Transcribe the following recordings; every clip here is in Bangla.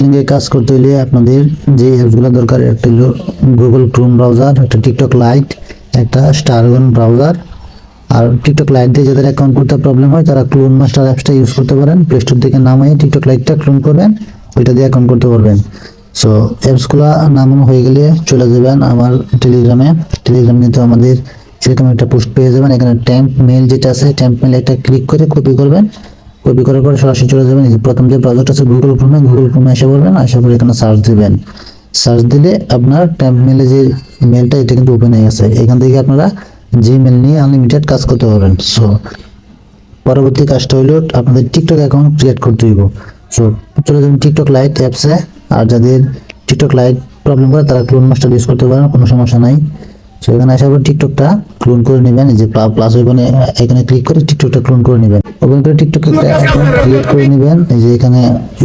লিঙ্কে কাজ করতে হলে আপনাদের যে অ্যাপসগুলো দরকার, একটা হলো গুগল ক্রোম ব্রাউজার একটা টিকটক লাইট একটা স্টারগন ব্রাউজার আর টিকটক লাইট দিয়ে যাদের অ্যাকাউন্ট করতে প্রবলেম হয়, তারা ক্লোন মাস্টার অ্যাপসটা ইউজ করতে পারেন। প্লে স্টোর থেকে নামিয়ে টিকটক লাইটটা ক্লোন করবেন, ওইটা দিয়ে অ্যাকাউন্ট করতে পারবেন। সো অ্যাপসগুলো নামানো হয়ে গেলে চলে যাবেন আমার টেলিগ্রামে টেলিগ্রাম কিন্তু আমাদের সেরকম একটা পোস্ট পেয়ে যাবেন। এখানে ট্যাম্প মেল যেটা আছে ট্যাম্প মেল একটা ক্লিক করে কপি করবেন। কপি করার পরে সরাসরি চলে যাবেন। প্রথম যে ব্রাউজারটা আছে গুগল ক্রোমে গুগল ক্রোমে এসে বলবেন আসার পরে এখানে সার্চ দিবেন। সার্চ দিলে আপনার ট্যাম্প মেলে যে মেলটা এটা কিন্তু ওপেন হয়ে গেছে। এখান থেকে আপনারা জিমেল নিয়ে আনলিমিটেড কাজ করতে পারবেন। সো পরবর্তী কাজটা হলো আপনাদের টিকটক অ্যাকাউন্ট ক্রিয়েট করতে হইব। সো চলে যাবেন টিকটক লাইট অ্যাপসে আর যাদের টিকটক লাইট প্রবলেম করে, তারা ক্লোন মাস্টার ইউজ করতে পারেন, কোনো সমস্যা নাই। সো এখানে আসার পর টিকটকটা ক্লোন করে নেবেন। যে প্লাস ওখানে এখানে ক্লিক করে টিকটকটা ক্লোন করে নেবেন। ওপেন করে টিকটক ক্রিয়েট করে নেবেন। এই যে এখানে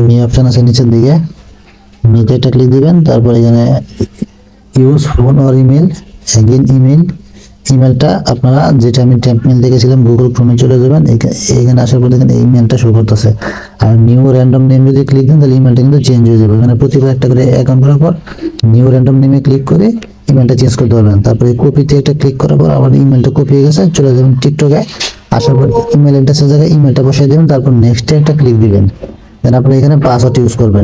মি অপশন আছে নিচের দিকে। মিতে একটা ক্লিক দিবেন। তারপর এখানে use phone or email again email ইমেলটা আপনারা যেটা আমি ট্যাম্প মেল দেখেছিলাম গুগল ক্রোমে চলে যাবেন। এখা- এখানে আসার পর দেখেন এই ইমেলটা শো করতেছে। আর নিউ র্যান্ডম নেম যদি ক্লিক দেন, তাহলে ইমেলটা কিন্তু চেঞ্জ হয়ে যাবে। মানে প্রতিবার একটা করে অ্যাকাউন্ট করার পর নিউ র্যান্ডম নেমে ক্লিক করে ইমেলটা চেঞ্জ করতে পারবেন। তারপরে কপিতে একটা ক্লিক করার পর আবার ইমেলটা কপি হয়ে গেছে, চলে যাবেন টিকটকে আসার পর ইমেল অ্যাড্রেসের জায়গায় ইমেলটা বসিয়ে দেবেন, তারপর নেক্সটে একটা ক্লিক দিবেন। দেন আপনি এখানে পাসওয়ার্ড ইউজ করবেন।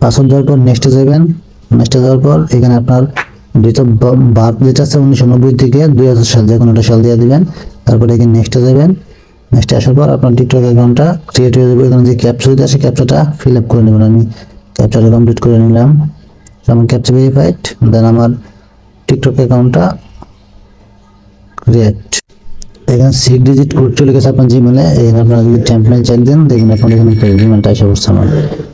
পাসওয়ার্ড দেওয়ার পর নেক্সটে যাবেন। নেক্সটে যাওয়ার পর এখানে আপনার অফ বার্থ যেটা আছে উনিশশো নব্বই থেকে দুই হাজার সাল, যে কোনো সাল দিয়ে দিবেন। তারপরে এখানে নেক্সটে যাবেন। নেক্সটে আসার পর আপনার টিকটক অ্যাকাউন্টটা ক্রিয়েট হয়ে যাবে। এখানে যে ক্যাপচা যদি আসে ক্যাপচাটা ফিল আপ করে নেবেন আমি ক্যাপচাটা কমপ্লিট করে নিলাম। আমার ক্যাপচা ভেরিফাইড দেন আমার টিকটক অ্যাকাউন্টটা ক্রিয়েট এখানে সিক্স ডিজিট কোড চলে গেছে আপনার জিমেলে এখানে আপনারা যদি টেম্পলেট চেক দেন, দেখবেন আপনার এখানে জিমেলটা এসে পড়ছে আমার।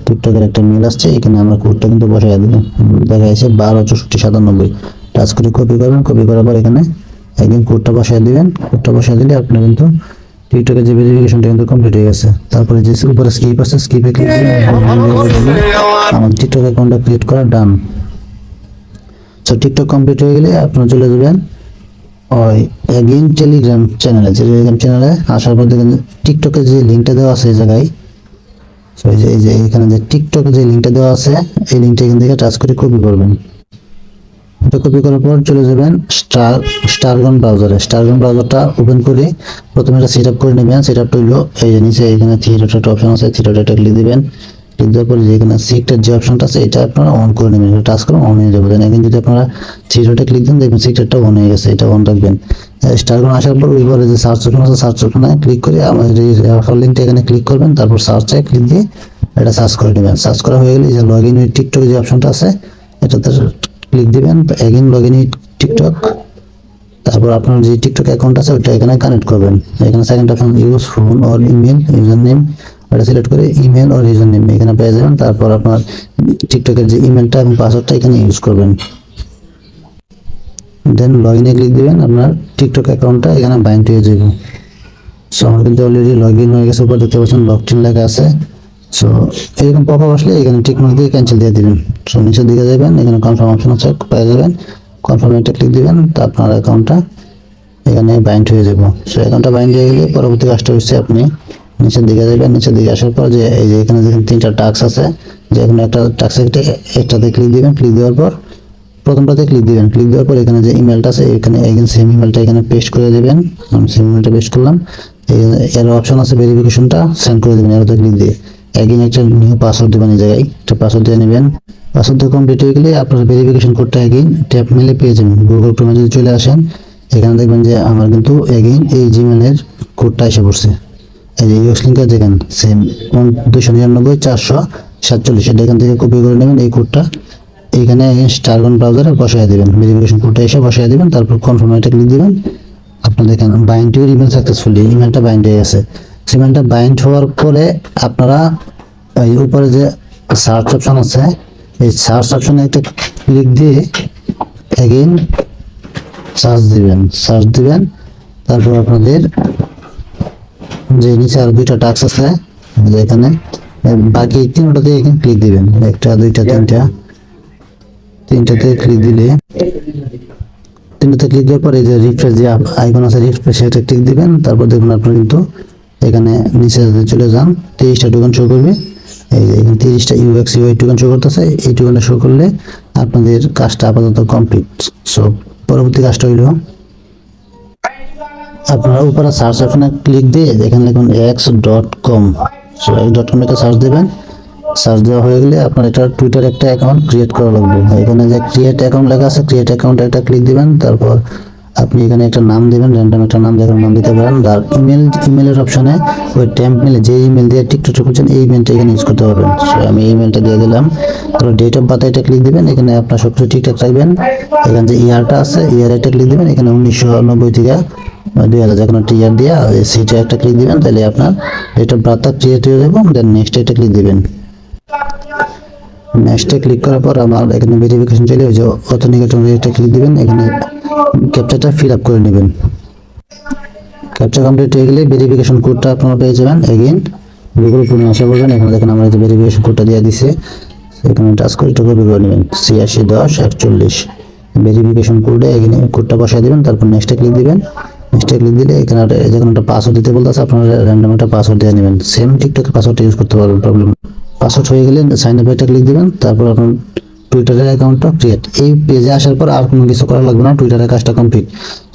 টিকটকের একটা মেল আসছে, এখানে আমরা কোডটা কিন্তু বসাই দিলাম। দেখা যাচ্ছে বারো, চৌষট্টি, সাতানব্বই। টাচ করে কপি করবেন কপি করার পর এখানে একদিন কোডটা বসাই দিবেন। কোডটা বসাই দিলে আপনার কিন্তু টিকটকের যে ভেরিফিকেশনটা কিন্তু কমপ্লিট হয়ে গেছে। তারপরে যে উপরে স্কিপ আছে স্কিপে আমার টিকটক অ্যাকাউন্টটা ক্রিয়েট করা ডান সো টিকটক কমপ্লিট হয়ে গেলে আপনারা চলে যাবেন ওই এগেইন টেলিগ্রাম চ্যানেলে টেলিগ্রাম চ্যানেলে আসার পর দেখেন টিকটকের যে লিঙ্কটা দেওয়া আছে এই জায়গায় So, এই যে এই যে এখানে যে টিকটক যে লিঙ্কটা দেওয়া আছে এই লিঙ্কটা এখান থেকে টাচ করে কপি করবেন। এটা কপি করার পর চলে যাবেন স্টার স্টারগন ব্রাউজারে স্টারগন ব্রাউজারটা ওপেন করে প্রথমে এটা সেট আপ করে নেবেন। সেট আপটা হইল এই যে নিচে এখানে থিয়েটার অপশন আছে থিয়েটারটা ক্লিক দিবেন। ক্লিক দেওয়ার পরে যে এখানে যে অপশনটা আছে, এটা আপনারা অন করে নেবেন। এটা টাচ করে অন হয়ে যাবে। দেন এখানে যদি আপনারা থিয়েটারটা ক্লিক দেন, দেখবেন সিক্রেটটা অন হয়ে গেছে, এটা অন রাখবেন। স্টারগন আসার পর ওইবারে যে সার্চ অপশন আছে সার্চ অপশনে ক্লিক করে আমাদের রেফার লিঙ্কটা এখানে ক্লিক করবেন, তারপর সার্চে ক্লিক দিয়ে এটা সার্চ করে নেবেন। সার্চ করা হয়ে গেলে যে লগ ইন উইথ টিকটক যে অপশনটা আছে, এটাতে ক্লিক দিবেন। Again log in with TikTok তারপর আপনার যে টিকটক অ্যাকাউন্ট আছে ওটা এখানে কানেক্ট করবেন। এখানে second option use phone or email user name ওটা সিলেক্ট করে ইমেল অর ইউজার নেম এখানে পেয়ে যাবেন। তারপর আপনার টিকটকের যে ইমেলটা এবং পাসওয়ার্ডটা এখানে ইউজ করবেন। দেন লগ ইনে ক্লিক দিবেন, আপনার টিকটক অ্যাকাউন্টটা এখানে বাইন্ড হয়ে যাবে। সো আমার কিন্তু অলরেডি লগ ইন হয়ে গেছে উপর, দেখতে পাচ্ছেন লগ ইন লেখা আছে। সো এরকম পপ আসলে এখানে টিক মার্ক দিয়ে ক্যান্সেল দিয়ে দিবেন। সো নিচের দিকে যাবেন, এখানে কনফার্ম অপশন আছে, পেয়ে যাবেন। কনফার্ম একটা ক্লিক দিবেন, তা আপনার অ্যাকাউন্টটা এখানে বাইন্ড হয়ে যাব। সো অ্যাকাউন্টটা বাইন্ড হয়ে গেলে পরবর্তী কাজটা হচ্ছে আপনি নিচের দিকে যাবেন নিচের দিকে আসার পর যে এই যে এখানে দেখেন তিনটা টাক্স আছে, যে কোনো একটা টাক্স একটাতে ক্লিক দিবেন ক্লিক দেওয়ার পর প্রথমটাতে ক্লিক দিবেন। ক্লিক দেওয়ার পর এখানে যে ইমেলটা আছে, এখানে এখানে সেম ইমেলটা এখানে পেস্ট করে দেবেন। আমি সেম ইমেলটা পেস্ট করলাম। এর অপশন আছে ভেরিফিকেশনটা সেন্ড করে দেবেন এরতে ক্লিক দিয়ে। একদিন একটা নিউ পাসওয়ার্ড দেবেন এই জায়গায়। একটা পাসওয়ার্ড দিয়ে নেবেন। পাসওয়ার্ড কমপ্লিট হয়ে গেলে আপনার ভেরিফিকেশন কোডটা এগেইন ট্যাপ মেলে পেয়ে যাবেন। গুগল ক্রোমে যদি চলে আসেন, এখানে দেখবেন যে আমার কিন্তু এগেইন এই জিমেলের কোডটা এসে পড়ছে। এই যে ইউএস লিঙ্কটা দেখেন সেম দুশো নিরানব্বই, চারশো, সাতচল্লিশ, এটা এখান থেকে কপি করে নেবেন এই কোডটা এইখানে স্টারগন ব্রাউজারে বসাই দিবেন ভেরিফিকেশন কোডটা এসে বসাই দিবেন, তারপর কনফার্ম এটা ক্লিক দিবেন। আপনার দেখেন বাইন্ড টু ইমেল সাকসেসফুলি ইমেলটা বাইন্ড হয়ে গেছে। ইমেলটা বাইন্ড হওয়ার পরে আপনারা এই উপরে যে সার্চ অপশন আছে, এই সার্চ অপশনে একটা ক্লিক দিয়ে এগেইন সার্চ দিবেন সার্চ দিবেন। তারপর আপনাদের যে নিচে আর দুইটা টাক্স আছে এখানে বাকি তিনটাতে এখানে ক্লিক দিবেন। একটা, দুইটা, তিনটা। তিনটাতে ক্লিক দিলে, তিনটাতে ক্লিক দেওয়ার পরে যে রিফ্রেশ যে আইকন আছে রিফ্রেশ সেটা ক্লিক দিবেন। তারপর দেখুন আপনার কিন্তু এখানে নিচে চলে যান, তিরিশটা টোকেন শো করবে। এই যে এখানে তিরিশটা ইউএক্স ইউ এইটুকুন শো করতেছে। এইটুকুনটা শো করলে আপনাদের কাজটা আপাতত কমপ্লিট সো পরবর্তী কাজটা হইল আপনারা উপরে সার্চ অপশনে ক্লিক দিয়ে এখানে লিখুন X dot com so X dot com search দেবেন। সার্চ দেওয়া হয়ে গেলে আপনার এটা টুইটার একটা অ্যাকাউন্ট ক্রিয়েট করা লাগবে। এখানে যে ক্রিয়েট অ্যাকাউন্ট লেখা আছে ক্রিয়েট অ্যাকাউন্ট একটা ক্লিক দিবেন, তারপর আপনি এখানে একটা নাম দিবেন র্যান্ডম একটা নাম দেখুন নাম দিতে পারেন। আর ইমেল ইমেলের অপশনে ওই টেম্প মেলে যে ইমেল দিয়ে টিকটক করছেন, এই ইমেলটা এখানে ইউজ করতে পারবেন। সো আমি ইমেলটা দিয়ে দিলাম। তারপর ডেট অফ বার্থ এটা ক্লিক দিবেন। এখানে আপনার সব ঠিকঠাক রাখবেন এখানে যে ইয়ারটা আছে ইয়ার এটা ক্লিক দিবেন। এখানে উনিশশো নব্বই থেকে দুই হাজার যে কোনো একটা ইয়ার দিয়ে সিটে একটা ক্লিক দিবেন, তাহলে আপনার অফ বার্থটা ক্রিয়েট হয়ে যাবে দেন নেক্সট এটা ক্লিক দিবেন। নেক্সটে ক্লিক করার পর আমার এখানে ভেরিফিকেশন চলে যে অথেন্টিকেটর এটা ক্লিক দিবেন, এখানে ক্যাপচারটা ফিল আপ করে নেবেন। ক্যাপচা কমপ্লিট হয়ে গেলে ভেরিফিকেশন কোডটা আপনারা পেয়ে যাবেন। এগেইন গুগল ক্রোমে আসা বলবেন এখানে দেখেন আমরা যে ভেরিফিকেশন কোডটা দিয়ে দিছে, এখানে টাচ করে এটা কপি করে নেবেন। ছিয়াশি দশ একচল্লিশ। ভেরিফিকেশন কোডে এখানে কোডটা বসায় দিবেন, তারপর নেক্সটে ক্লিক দিবেন। ক্লিক দিলে এখানে যেখানে একটা পাসওয়ার্ড দিতে বলতেছে, আপনারা র্যান্ডম একটা পাসওয়ার্ড দিয়ে নেবেন। সেম টিকটকের পাসওয়ার্ডটা ইউজ করতে পারবেন প্রবলেম পাসওয়ার্ড হয়ে গেলে সাইন আপ এটা ক্লিক দিবেন, তারপর আপনার টুইটারের অ্যাকাউন্টটা ক্রিয়েট এই পেজে আসার পর আর কোনো কিছু করা লাগবে না টুইটারের কাজটা কমপ্লিট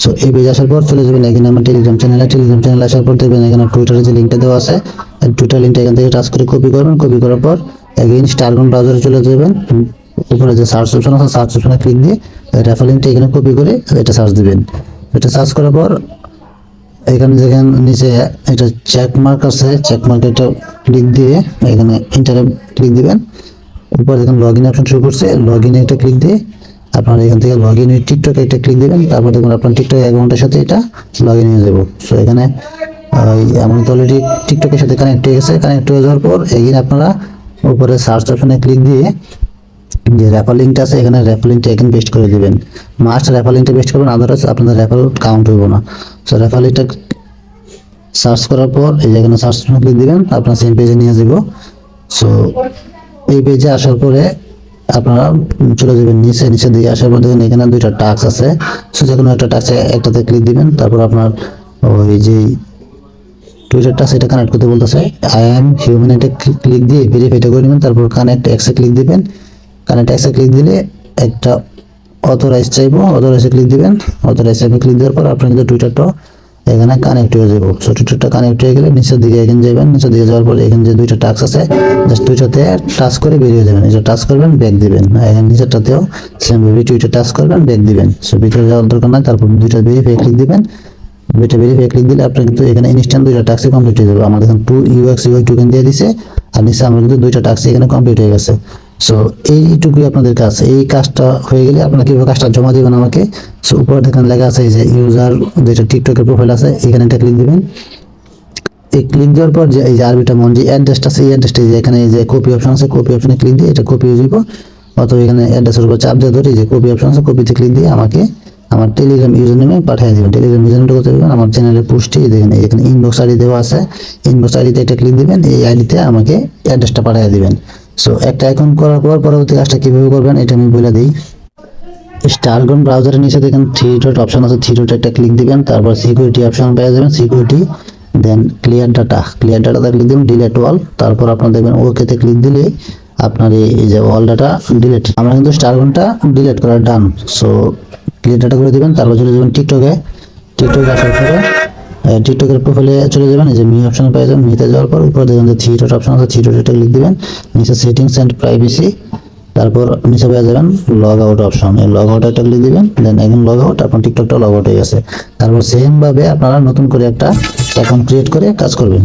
সো এই পেজে আসার পর চলে যাবেন এখানে আমার টেলিগ্রাম চ্যানেলে টেলিগ্রাম চ্যানেল আসার পর দেখবেন এখানে টুইটারের যে লিঙ্কটা দেওয়া আছে টুইটার লিঙ্কটা এখান থেকে টাচ করে কপি করবেন। কপি করার পর এগেইন স্টারগন ব্রাউজারে চলে যাবেন। উপরে যে সার্চ অপশন আছে সার্চ অপশনে ক্লিক দিয়ে রেফার লিঙ্কটা এখানে কপি করে এটা সার্চ দিবেন। এটা সার্চ করার পর এখানে যেখানে নিচে এটা চেক মার্ক আছে। চেক মার্ক ক্লিক দিয়ে এখানে ইন্টারে ক্লিক দিবেন। উপরে দেখুন লগ ইন অপশন শুরু করছে। লগ ইনে একটা ক্লিক দিয়ে আপনার এখান থেকে লগ ইন টিকটকে একটা ক্লিক দিবেন। তারপর দেখুন আপনার টিকটক অ্যাকাউন্টের সাথে এটা লগ ইন হয়ে যাব। সো এখানে আমার তো অলরেডি টিকটকের সাথে কানেক্ট হয়ে গেছে। কানেক্ট হয়ে যাওয়ার পর এগিয়ে আপনারা উপরে সার্চ অপশনে ক্লিক দিয়ে যে রেফার লিঙ্কটা আছে, এখানে রেফার লিঙ্কটা এখানে পেস্ট করে দিবেন। মাস্ট রেফার লিঙ্কটা পেস্ট করবেন আদারওয়াইজ আপনাদের রেফার কাউন্ট হইব না। সো রেফার লিঙ্কটা সার্চ করার পর, এই যে এখানে সার্চ ক্লিক দিবেন, আপনার সেম পেজে নিয়ে যাব সো এই পেজে আসার পরে আপনারা চলে যাবেন নিচে নিচে দিয়ে আসার পর দেখেন এখানে দুইটা টাক্স আছে। সো যে কোনো একটা টাক্সে একটাতে ক্লিক দিবেন, তারপর আপনার ওই যে টুইটারটা সেটা কানেক্ট করতে বলতেছে। আই এম হিউম্যান এটা ক্লিক দিয়ে ভেরিফাইটা করে নেবেন, তারপর কানেক্ট এক্সে ক্লিক দিবেন। কানেক্ট এক্সে ক্লিক দিলে একটা অথরাইজ চাইব অথরাইজে ক্লিক দিবেন। অথরাইজ অ্যাপে ক্লিক দেওয়ার পর আপনার কিন্তু টুইটারটা এখানে কানেক্ট হয়ে যাব। সো টুইটারটা কানেক্ট হয়ে গেলে নিচের দিকে এখানে যাবেন। নিচের দিকে যাওয়ার পর এখানে যে দুইটা টাস্ক আছে জাস্ট দুইটাতে টাচ করে বেরিয়ে যাবেন। এটা টাচ করবেন ব্যাক দিবেন। এখানে নিচেরটাতেও সেম ভাবে টুইটার টাচ করবেন ব্যাক দিবেন। সো ভিতরে যাওয়ার দরকার নাই, তারপর দুইটা ভেরিফাই ক্লিক দিবেন। দুইটা ভেরিফাই ক্লিক দিলে আপনার কিন্তু এখানে ইনস্ট্যান্ট দুইটা টাস্কই কমপ্লিট হয়ে যাবে। আমাদের এখানে টু ইউএক্স ইউআই টোকেন দিয়ে দিছে, আর নিচে আমরা কিন্তু দুইটা টাস্ক এখানে কমপ্লিট হয়ে গেছে। সো এইটুকুই আপনাদের কাজ। এই কাজটা হয়ে গেলে আপনারা কীভাবে কাজটা জমা দিবেন আমাকে? সো উপরে দেখেন লেখা আছে যে ইউজার যেটা টিকটকের প্রোফাইল আছে, এখানে একটা ক্লিক দেবেন। এই ক্লিক দেওয়ার পর যে এই যে আরবিটা মন, যে অ্যাড্রেসটা আছে, এই অ্যাড্রেসটা যে এখানে এই যে কপি অপশন আছে কপি অপশনে ক্লিক দিয়ে এটা কপি যাব অথবা এখানে অ্যাড্রেসের উপর চাপ দিয়ে ধরে যে কপি অপশন আছে কপিতে ক্লিক দিয়ে আমাকে আমার টেলিগ্রাম ইউজার নেমে পাঠিয়ে দেবেন। টেলিগ্রাম ইউজার নেমটা করতে দেবেন আমার চ্যানেলের পোস্টে দেখেন এখানে ইনবক্স আইডি দেওয়া আছে। ইনবক্স আইডিতে এটা ক্লিক দিবেন, এই আইডিতে আমাকে অ্যাড্রেসটা পাঠিয়ে দিবেন। সো একটা অ্যাকাউন্ট করার পর পরবর্তী কাজটা কীভাবে করবেন, এটা আমি বলে দিই। স্টারগন ব্রাউজারের নিচে দেখেন থ্রি ডট অপশন আছে থ্রি ডট একটা ক্লিক দিবেন, তারপর সিকিউরিটি অপশন পেয়ে যাবেন সিকিউরিটি দেন ক্লিয়ার ডাটা ক্লিয়ার ডাটাতে ক্লিক দিবেন ডিলেট অল তারপর আপনার দেখবেন ওকেতে ক্লিক দিলে আপনার এই যে অল ডাটা ডিলেট আমরা কিন্তু স্টারগনটা ডিলেট করার ডান সো ক্লিয়ার ডাটা করে দিবেন, তারপর চলে যাবেন টিকটকে টিকটকে আসার পরে টিকটকের প্রোফাইলে চলে যাবেন, এই যে মি অপশন পেয়ে যাবেন মিতে যাওয়ার পর উপরে দেখবেন যে থ্রি ডট অপশন আছে থ্রি ডট ক্লিক দিবেন, নিচে সেটিংস অ্যান্ড প্রাইভেসি তারপর নিচে পেয়ে যাবেন লগ আউট অপশন এই লগ আউট একটা ক্লিক দিবেন দেন এখন লগ আউট আপনার টিকটকটা লগ আউট হয়ে গেছে। তারপর সেমভাবে আপনারা নতুন করে একটা অ্যাকাউন্ট ক্রিয়েট করে কাজ করবেন।